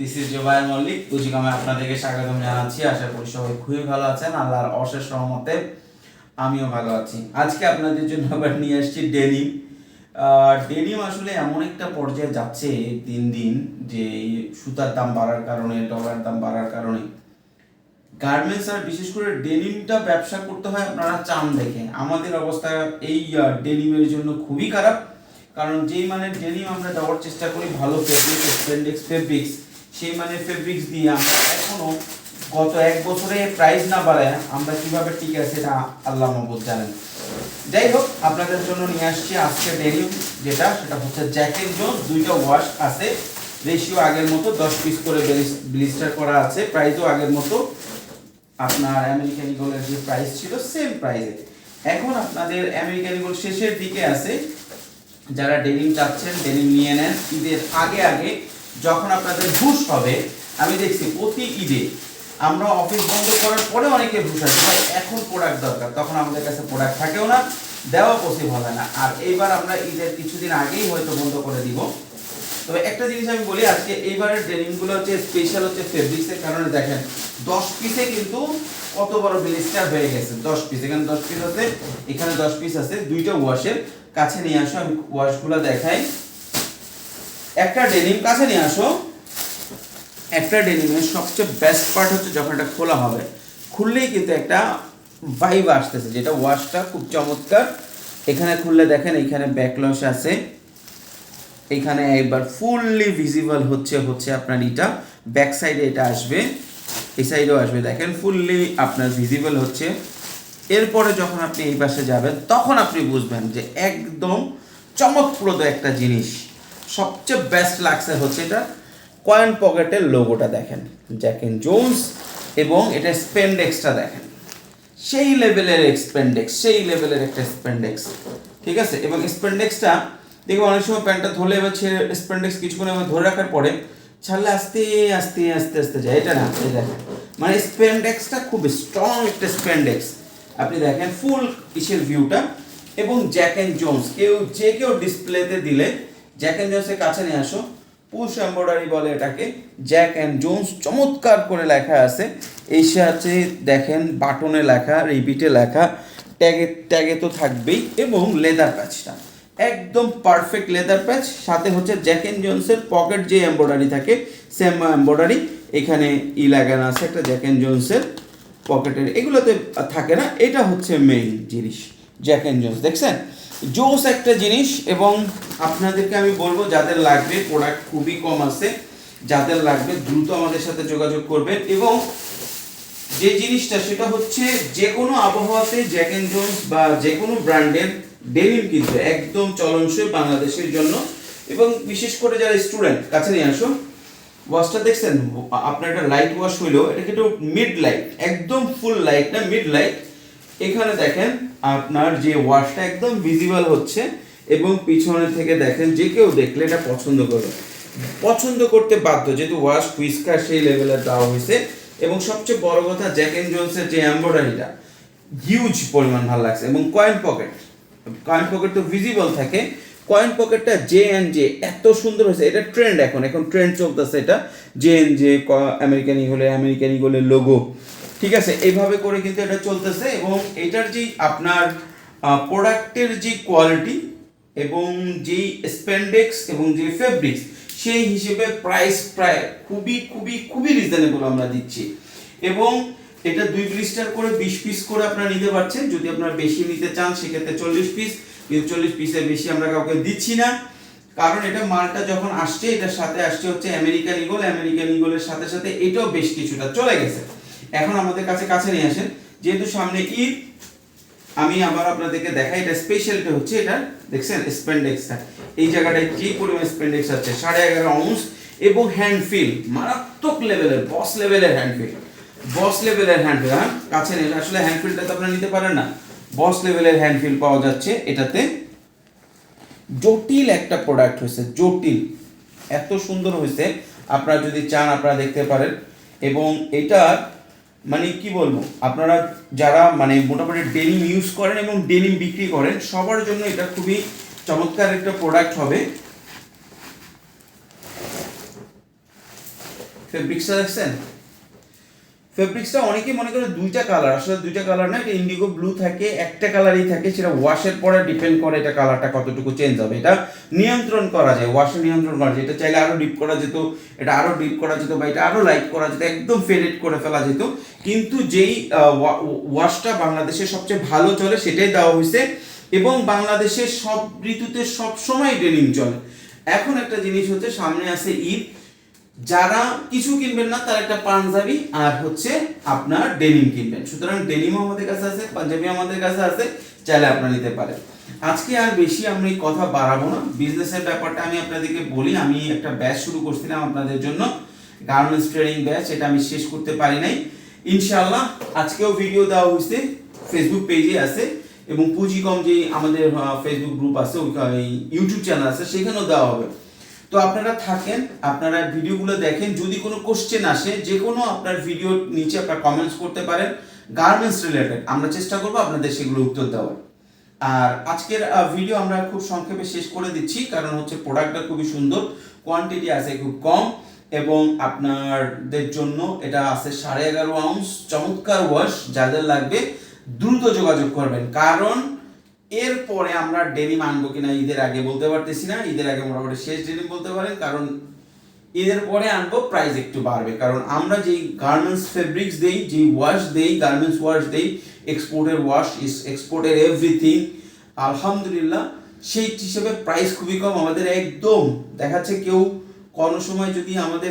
This is Zobayer Mallik পুঁজিকামে আপনাদেরকে স্বাগতম জানাচ্ছি। আশা করি সবাই খুবই ভালো আছেন। আল্লাহর অশেষ রহমতে আমিও ভালো আছি। আজকে আপনাদের জন্য আবার নিয়ে আসছি ডেনিম ডেনিম আসলে এমন একটা পর্যায়ে যাচ্ছে দিন দিন যে সুতার দাম বাড়ার কারণে ডলার দাম বাড়ার কারণে। গার্মেন্টস আর বিশেষ করে ডেনিমটা ব্যবসা করতে হয় আপনারা চান দেখে। আমাদের অবস্থা এই ডেনিমের জন্য খুবই খারাপ। কারণ যেই মানের ডেনিম আমরা দেওয়ার চেষ্টা করি, ভালো ফেব্রিক স্পেন্ডেক্স ফেব্রিক্স সেই মানের ফেব্রিক্স দিয়ে আমরা এখনও গত এক বছরে প্রাইস না বাড়ায় আমরা কীভাবে টিকে আছে এটা আল্লাহ মাহবুদ জানেন। যাই হোক আপনাদের জন্য নিয়ে আসছি আজকে ডেনিম যেটা সেটা হচ্ছে জ্যাকেট জোন দুইটা ওয়াশ আছে। রেশিও আগের মতো দশ পিস করে ব্লিস্টার করা আছে। প্রাইসও আগের মতো। আপনার আমেরিকান ইগলের যে প্রাইস ছিল সেম প্রাইসে এখন আপনাদের আমেরিকান ইগল শেষের দিকে আছে। যারা ডেনিম চাচ্ছেন ডেনিম নিয়ে নেন, ঈদের আগে আগে যখন আপনাদের ঘুষ হবে, আমি দেখছি প্রতি ঈদে আমরা অফিস বন্ধ করার পরে অনেকে ঘুষ আছে ভাই, এখন প্রোডাক্ট দরকার। তখন আমাদের কাছে প্রোডাক্ট থাকেও না দেওয়া পসিবল হয় না। আর এইবার আমরা ঈদের কিছুদিন আগেই হয়তো বন্ধ করে দিব। তবে একটা জিনিস আমি বলি, আজকে এইবারের ডেনিমগুলো হচ্ছে স্পেশাল হচ্ছে ফেব্রিক্সের কারণে দেখেন, দশ পিসে কিন্তু কত বড় ব্লিস্টার হয়ে গেছে, দশ পিস এখানে দশ পিস আছে, এখানে দশ পিস আছে, দুইটা ওয়াশের কাছে নিয়ে আসো, আমি ওয়াশগুলো দেখাই। একটা ডেনিম কাছে নিয়ে আসো। একটা ডেনিমের সবচেয়ে বেস্ট পার্ট হচ্ছে যখন এটা খোলা হবে, খুললেই কিন্তু একটা ভাইব আসতেছে, যেটা ওয়াশটা খুব চমৎকার। এখানে খুললে দেখেন, এখানে ব্যাকলস আছে। এখানে একবার ফুললি ভিজিবল হচ্ছে হচ্ছে আপনার এটা। ব্যাক সাইডে এটা আসবে, এই সাইডেও আসবে। দেখেন ফুললি আপনার ভিজিবল হচ্ছে। এরপরে যখন আপনি এই পাশে যাবেন, তখন আপনি বুঝবেন যে একদম চমকপ্রদ একটা জিনিস। সবচেয়ে বেস্ট লাগছে হচ্ছে এটা কয়েন পকেটের লোগোটা দেখেন জ্যাক এন্ড জোন্স এবং এটা স্পেন্ডেক্সটা দেখেন। সেই লেভেলের এক্সপেন্ডেক্স সেই লেভেলের একটা স্পেন্ডেক্স ঠিক আছে? এবং স্পেন্ডেক্সটা দেখব অনেক সময় প্যান্টটা ধরলে এবার স্পেন্ডেক্স কিছুক্ষণ এবার ধরে রাখার পরে ছাড়লে আস্তে আস্তে আস্তে আস্তে যায়। এটা না, এই দেখেন। মানে স্পেন্ডেক্সটা খুব স্ট্রং একটা স্পেন্ডেক্স আপনি দেখেন ফুল কিসের ভিউটা এবং জ্যাক অ্যান্ড জোন্স কেউ যে কেউ ডিসপ্লেতে দিলে জ্যাক অ্যান্ড জোন্সের কাছে নিয়ে আসো। পুশ এম্বয়ডারি বলে এটাকে। জ্যাক অ্যান্ড জোন্স চমৎকার করে লেখা আছে। এই সাথে দেখেন, বাটনে লেখা, রিপিটে লেখা। ট্যাগে ট্যাগে তো থাকবেই। এবং লেদার প্যাচটা একদম পারফেক্ট লেদার প্যাচ সাথে হচ্ছে জ্যাক অ্যান্ড জোন্সের পকেট যে এম্বয়ডারি থাকে সেম এম্বয়ডারি এখানে ই লাগানো আছে একটা জ্যাক অ্যান্ড জোন্সের পকেটের এগুলোতে থাকে না, এটা হচ্ছে মেইন জিনিস। জ্যাক অ্যান্ড জোন্স দেখছেন? জোস একটা জিনিস এবং আপনাদেরকে আমি বলব, যাদের লাগবে প্রোডাক্ট খুবই কম আছে, যাদের লাগবে দ্রুত আমাদের সাথে যোগাযোগ করবেন এবং যে জিনিসটা সেটা হচ্ছে যে কোনো আবহাওয়াতে জ্যাক অ্যান্ড জোন্স বা যে কোনো ব্র্যান্ডের ডেনিম কিন্তু একদম চলনসই বাংলাদেশের জন্য এবং বিশেষ করে যারা স্টুডেন্ট কাছে নিয়ে আসো ওয়াশটা দেখছেন? আপনার একটা লাইট ওয়াশ হইল এটা কিন্তু মিড লাইট একদম ফুল লাইট না মিড লাইট এখানে দেখেন আপনার যে ওয়াশটা একদম ভিজিবল হচ্ছে এবং পিছনে থেকে দেখেন যে কেউ দেখলে এটা পছন্দ করবে। পছন্দ করতে বাধ্য, যেহেতু ওয়াশ হুইস্কার সেই লেভেলের দেওয়া হয়েছে। এবং সবচেয়ে বড় কথা জ্যাক এন্ড জোন্সের যে এম্বয়ডারিটা হিউজ পরিমাণ ভালো লাগছে এবং কয়েন পকেট কয়েন পকেট তো ভিজিবল থাকে। কয়েন পকেটটা জে এন জে এত সুন্দর হয়েছে। এটা ট্রেন্ড এখন এখন ট্রেন্ড চলতেছে এটা। জে এন জে আমেরিকান ইগলে আমেরিকান ইগলের লোগো ঠিক আছে এইভাবে করে কিন্তু এটা চলতেছে এবং এটার যে আপনার প্রোডাক্টের যে কোয়ালিটি এবং যেই স্পেন্ডেক্স এবং যে ফেব্রিক্স সেই হিসেবে প্রাইস প্রায় খুবই খুবই খুবই রিজনেবল আমরা দিচ্ছি। এবং এটা দুই ব্লিস্টার করে বিশ পিস করে আপনারা নিতে পারছেন। যদি আপনারা বেশি নিতে চান, সেক্ষেত্রে চল্লিশ পিস কিন্তু চল্লিশ পিসের বেশি আমরা কাউকে দিচ্ছি না। কারণ এটা মালটা যখন আসছে, এটার সাথে আসছে হচ্ছে আমেরিকান ইগল আমেরিকান ইগলের সাথে সাথে এটাও বেশ কিছুটা চলে গেছে। এখন আমাদের কাছে কাছে নিয়ে আসেন। যেহেতু সামনে ঈদ, আমি আবার আপনাদেরকে দেখাই, এটা স্পেশালটা হচ্ছে এটা, দেখছেন স্পেন্ডেক্সটা এই জায়গাটায় কি পরিমাণ স্পেন্ডেক্স আছে? সাড়ে এগারো আউন্স এবং হ্যান্ডফিল মারাত্মক লেভেলের বস লেভেলের হ্যান্ডফিল বস লেভেলের হ্যান্ডফিল হ্যাঁ কাছে নেই আসলে হ্যান্ডফিলটা তো আপনারা নিতে পারেন না। বস লেভেলের হ্যান্ডফিল পাওয়া যাচ্ছে এটাতে। জটিল একটা প্রোডাক্ট হয়েছে, জটিল। এত সুন্দর হয়েছে, আপনারা যদি চান, আপনারা দেখতে পারেন। এবং এটা মানে কি বলব, আপনারা যারা মানে মোটামুটি ডেনিম ইউজ করেন এবং ডেনিম বিক্রি করেন, সবার জন্য এটা খুবই চমৎকার একটা প্রোডাক্ট হবে। ফেব্রিক্সটা দেখছেন ফেব্রিক্সটা অনেকেই মনে করে দুইটা কালার আসলে দুইটা কালার না, এটা ইন্ডিগো ব্লু থাকে, একটা কালারই থাকে, সেটা ওয়াশের পরে ডিপেন্ড করে এটা কালারটা কতটুকু চেঞ্জ হবে। এটা নিয়ন্ত্রণ করা যায় ওয়াশে নিয়ন্ত্রণ করা যায়। এটা চাইলে আরও ডিপ করা যেত, এটা আরও ডিপ করা যেত বা এটা আরও লাইট করা যেত, একদম ফেডেড করে ফেলা যেত। কিন্তু যেই ওয়াশটা বাংলাদেশে সবচেয়ে ভালো চলে, সেটাই দেওয়া হয়েছে। এবং বাংলাদেশে সব ঋতুতে সব সময় চলে। এখন একটা জিনিস হচ্ছে, সামনে আছে ঈদ। যারা কিছু কিনবেন না, তার একটা পাঞ্জাবি আর হচ্ছে আপনার ডেনিম কিনবেন। সুতরাং ডেনিমও আমাদের কাছে আছে পাঞ্জাবি আমাদের কাছে আছে, চাইলে আপনারা নিতে পারেন। আজকে আর বেশি আমি কথা বাড়াবো না। বিজনেসের ব্যাপারটা আমি আপনাদেরকে বলি, আমি একটা ব্যাচ শুরু করছিলাম আপনাদের জন্য। গার্মেন্টস ট্রেনিং ব্যাচ এটা আমি শেষ করতে পারি নাই। ইনশাআল্লাহ, আজকেও ভিডিও দেওয়া হয়েছে ফেসবুক পেজে আছে, এবং পুঁজি কম যে আমাদের ফেসবুক গ্রুপ আছে ওই ইউটিউব চ্যানেল আছে, সেখানেও দেওয়া হবে। তো আপনারা থাকেন, আপনারা ভিডিওগুলো দেখেন, যদি কোনো কোশ্চেন আসে যে কোনো আপনার ভিডিও নিচে আপনারা কমেন্টস করতে পারেন গার্মেন্টস রিলেটেড আমরা চেষ্টা করব আপনাদের সেগুলো উত্তর দেওয়ার। আর আজকের ভিডিও আমরা খুব সংক্ষেপে শেষ করে দিচ্ছি, কারণ হচ্ছে প্রোডাক্টটা খুবই সুন্দর কোয়ান্টিটি আছে খুব কম, এবং আপনাদের জন্য এটা আছে সাড়ে এগারো আউন্স চমৎকার ওয়াশ যাদের লাগবে দ্রুত যোগাযোগ করবেন। কারণ এরপরে আমরা ডেনিম আনব কিনা ঈদের আগে বলতে পারতেছি না, ঈদের আগে মোটামুটি শেষ ডেনিম বলতে পারেন কারণ ঈদের পরে আনব প্রাইস একটু বাড়বে। কারণ আমরা যেই গার্মেন্টস ফেব্রিক্স দেই, যেই ওয়াশ দেই গার্মেন্টস ওয়াশ দেই এক্সপোর্টের ওয়াশ ইস এক্সপোর্টের এভরিথিং আলহামদুলিল্লাহ, সেই হিসেবে প্রাইস খুবই কম। আমাদের একদম, দেখাচ্ছে কেউ কোনো সময় যদি আমাদের